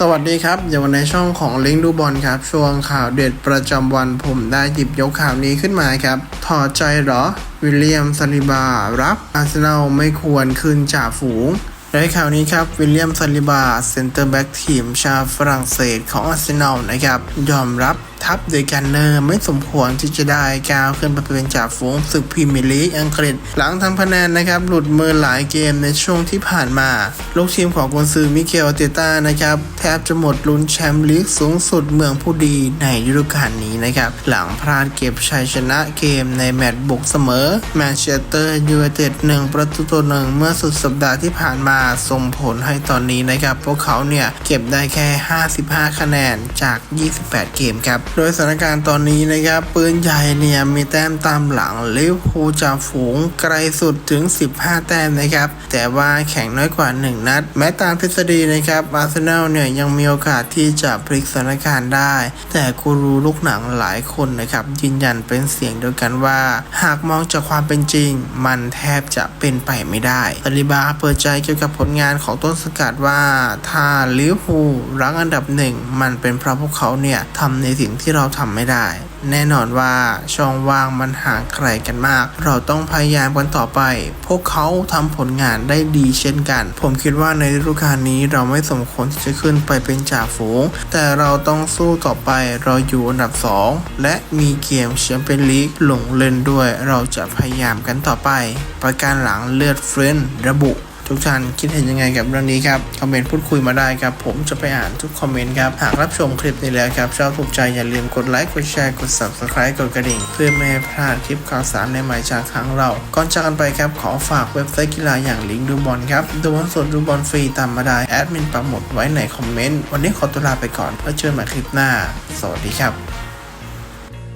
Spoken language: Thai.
สวัสดีครับอยู่ในช่องของลิงดูบอลครับ ช่วงข่าวเด็ดประจำวันผมได้หยิบยกข่าวนี้ขึ้นมาครับ ถอดใจหรอ วิลเลียมซาลิบา รับอาร์เซนอลไม่ควรขึ้นจ่าฝูงในข่าวนี้ครับ วิลเลียมซาลิบาเซนเตอร์แบ็กทีมชาวฝรั่งเศสของอาร์เซนอลนะครับ ยอมรับทัพโดยกันเนอร์ไม่สมควรที่จะได้ก้าวขึ้นไปเป็นจ่าฝูงศึกพรีเมียร์ลีกอังกฤษ หลังทำคะแนนนะครับหลุดมือหลายเกมในช่วงที่ผ่านมา ลูกทีมของกุนซือมิเกลเตต้านะครับแทบจะหมดลุ้นแชมป์ลีกสูงสุดเมืองผู้ดีในฤดูกาลนี้นะครับหลังพลาดเก็บชัยชนะเกมในแมตช์บุกเสมอแมนเชสเตอร์ยูไนเต็ดหนึ่งประตูต่อหนึ่งเมื่อสุดสัปดาห์ที่ผ่านมาส่งผลให้ตอนนี้นะครับพวกเขาเนี่ยเก็บได้แค่ 55 คะแนนจาก 28 เกมครับโดยสถานการณ์ตอนนี้นะครับปืนใหญ่เนี่ยมีแต้มตามหลังลิเวอร์พูลจ่าฝูงไกลสุดถึง 15 แต้มนะครับ แต่ว่าแข่งน้อยกว่า 1 นัด แม้ตามทฤษฎีนะครับอาร์เซนอลเนี่ยยังมีโอกาสที่จะพลิกสถานการณ์ได้ แต่กูรูลูกหนังหลายคนนะครับยืนยันเป็นเสียงเดียวกันว่า หากมองจากความเป็นจริง มันแทบจะเป็นไปไม่ได้ซาลิบาเปิดใจเกี่ยวกับผลงานของต้นสกัดว่าถ้าลิเวอร์พูลรั้งอันดับหนึ่งมันเป็นเพราะพวกเขาเนี่ยทำในสิ่งที่เราทำไม่ได้ แน่นอนว่าช่องว่างมันห่างไกลกันมาก เราต้องพยายามกันต่อไป พวกเขาทำผลงานได้ดีเช่นกัน ผมคิดว่าในฤดูกาลนี้เราไม่สมควรที่จะขึ้นไปเป็นจ่าฝูง แต่เราต้องสู้ต่อไปเราอยู่อันดับ 2 และมีเกมแชมเปี้ยนลีกหลงเล่นด้วย เราจะพยายามกันต่อไป ประการหลังเลือดเฟรนระบุ ทุกท่านคิดเห็นยังไงกับเรื่องนี้ครับ คอมเมนต์พูดคุยมาได้ครับ ผมจะไปอ่านทุกคอมเมนต์ครับ หากรับชมคลิปนี้แล้วครับชอบถูกใจอย่าลืมกดไลค์กดแชร์กด subscribe กดกระดิ่ง เพื่อไม่ให้พลาดคลิปข่าวสารในใหม่จากทางเรา ก่อนจากกันไปครับขอฝากเว็บไซต์กีฬาอย่างลิงก์ดูบอลครับดูบอลสดดูบอลฟรีตามมาได้แอดมินปักหมุดไว้ในคอมเมนต์วันนี้ขอตัวลาไปก่อนแล้วเจอกันใหม่คลิปหน้า สวัสดีครับ